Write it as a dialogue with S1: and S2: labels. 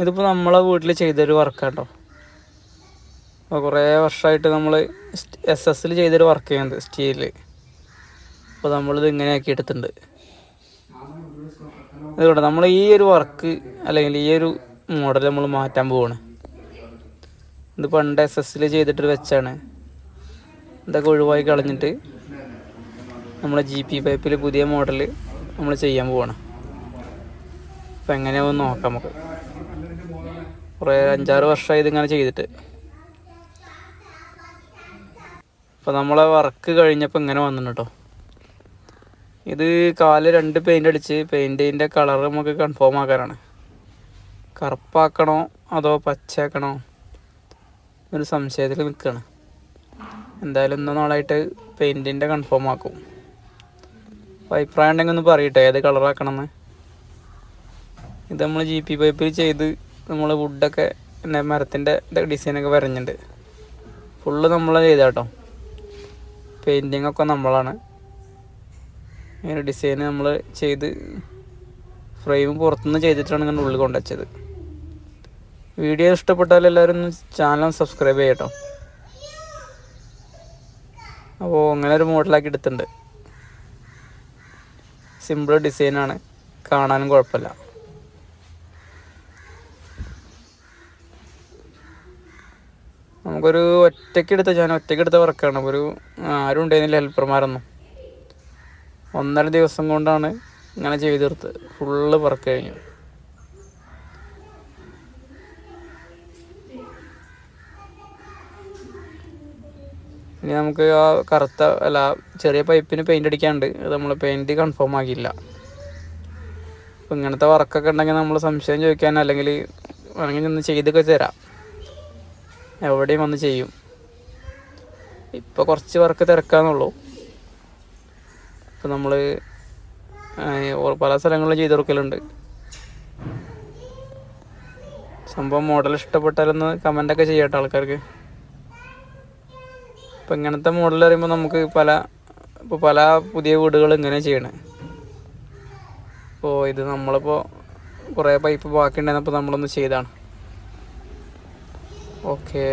S1: ഇതിപ്പോൾ നമ്മളെ വീട്ടിൽ ചെയ്തൊരു വർക്കാട്ടോ. അപ്പോൾ കുറേ വർഷമായിട്ട് നമ്മൾ എസ് എസ്സിൽ ചെയ്തൊരു വർക്ക് ചെയ്യുന്നത് സ്റ്റീലിൽ അപ്പോൾ നമ്മളിത് ഇങ്ങനെ ആക്കി എടുത്തിട്ടുണ്ട് അതുകൊണ്ട് നമ്മൾ ഈ ഒരു വർക്ക് അല്ലെങ്കിൽ ഈ ഒരു മോഡൽ നമ്മൾ മാറ്റാൻ പോവാണ്. ഇത് പണ്ട് എസ് എസ്സിൽ ചെയ്തിട്ട് വെച്ചാണ്. ഇതൊക്കെ ഒഴിവായി കളഞ്ഞിട്ട് നമ്മൾ ജി പി പൈപ്പിൽ പുതിയ മോഡൽ നമ്മൾ ചെയ്യാൻ പോവാണ്. അപ്പം എങ്ങനെയാവും നോക്കാം നമുക്ക്. കുറേ അഞ്ചാറ് വർഷമായി ഇതിങ്ങനെ ചെയ്തിട്ട്. അപ്പോൾ നമ്മളെ വർക്ക് കഴിഞ്ഞപ്പോൾ ഇങ്ങനെ വന്നിട്ട് കേട്ടോ ഇത് കാൽ രണ്ട് പെയിന്റ് അടിച്ച് പെയിന്റിന്റെ കളർ നമുക്ക് കൺഫേം ആക്കാനാണ്. കറുപ്പാക്കണോ അതോ പച്ചയാക്കണോ? ഒരു സംശയത്തിൽ നിൽക്കുകയാണ് എന്തായാലും ഇന്നോ നാളായിട്ട് പെയിന്റിന്റെ കൺഫേം ആക്കും. അഭിപ്രായം ഉണ്ടെങ്കിൽ ഒന്ന് പറയട്ടെ ഏത് കളറാക്കണമെന്ന് ഇത് നമ്മൾ ജി പി പൈപ്പിൽ ചെയ്ത് നമ്മൾ വുഡൊക്കെ പിന്നെ മരത്തിന്റെ ഡിസൈനൊക്കെ വരഞ്ഞിട്ടുണ്ട് ഫുള്ള് നമ്മൾ ചെയ്താട്ടോ. പെയിന്റിങ് ഒക്കെ നമ്മളാണ്. ഇങ്ങനെ ഡിസൈൻ നമ്മൾ ചെയ്ത് ഫ്രെയിം പുറത്തുനിന്ന് ചെയ്തിട്ടാണ് ഇങ്ങനെ ഉള്ളിൽ കൊണ്ടുവച്ചത്. വീഡിയോ ഇഷ്ടപ്പെട്ടാൽ എല്ലാവരും ചാനൽ സബ്സ്ക്രൈബ് ചെയ്യട്ടോ. അപ്പോൾ അങ്ങനെ ഒരു മോഡലാക്കി എടുത്തിട്ടുണ്ട്. സിമ്പിൾ ഡിസൈനാണ് കാണാനും കുഴപ്പമില്ല. നമുക്കൊരു ഒറ്റയ്ക്ക് എടുത്ത ഞാൻ ഒറ്റയ്ക്ക് എടുത്ത വർക്കാണ് ഒരു ആരും ഉണ്ടായിരുന്നില്ല ഹെൽപ്പർമാരൊന്നും ഒന്നര ദിവസം കൊണ്ടാണ് ഇങ്ങനെ ചെയ്ത് തീർത്തത് ഫുള്ള് വർക്ക് കഴിഞ്ഞു. ഇനി നമുക്ക് ആ കറുത്ത അല്ല ചെറിയ പൈപ്പിന് പെയിന്റ് അടിക്കാണ്ട് അത് നമ്മൾ പെയിന്റ് കൺഫേം ആക്കിയില്ല. അപ്പം ഇങ്ങനത്തെ വർക്കൊക്കെ ഉണ്ടെങ്കിൽ നമ്മൾ സംശയം ചോദിക്കാൻ അല്ലെങ്കിൽ വേണമെങ്കിൽ ഒന്ന് ചെയ്തൊക്കെ തരാം. എവിടെയും വന്ന് ചെയ്യും. ഇപ്പോൾ കുറച്ച് വർക്ക് തിരക്കാന്നുള്ളൂ. ഇപ്പൊ നമ്മൾ പല സ്ഥലങ്ങളിലും ചെയ്ത് കൊടുക്കലുണ്ട്. സംഭവം മോഡൽ ഇഷ്ടപ്പെട്ടാലൊന്ന് കമന്റൊക്കെ ചെയ്യട്ടെ ആൾക്കാർക്ക്. ഇപ്പം ഇങ്ങനത്തെ മോഡൽ പറയുമ്പോൾ നമുക്ക് പല ഇപ്പോൾ പല പുതിയ വീടുകൾ ഇങ്ങനെ ചെയ്യണേ. അപ്പോൾ ഇത് നമ്മളിപ്പോൾ കുറേ പൈപ്പ് ബാക്കി ഉണ്ടായിരുന്നപ്പോൾ നമ്മളൊന്ന് ചെയ്താണ്. ഓക്കേ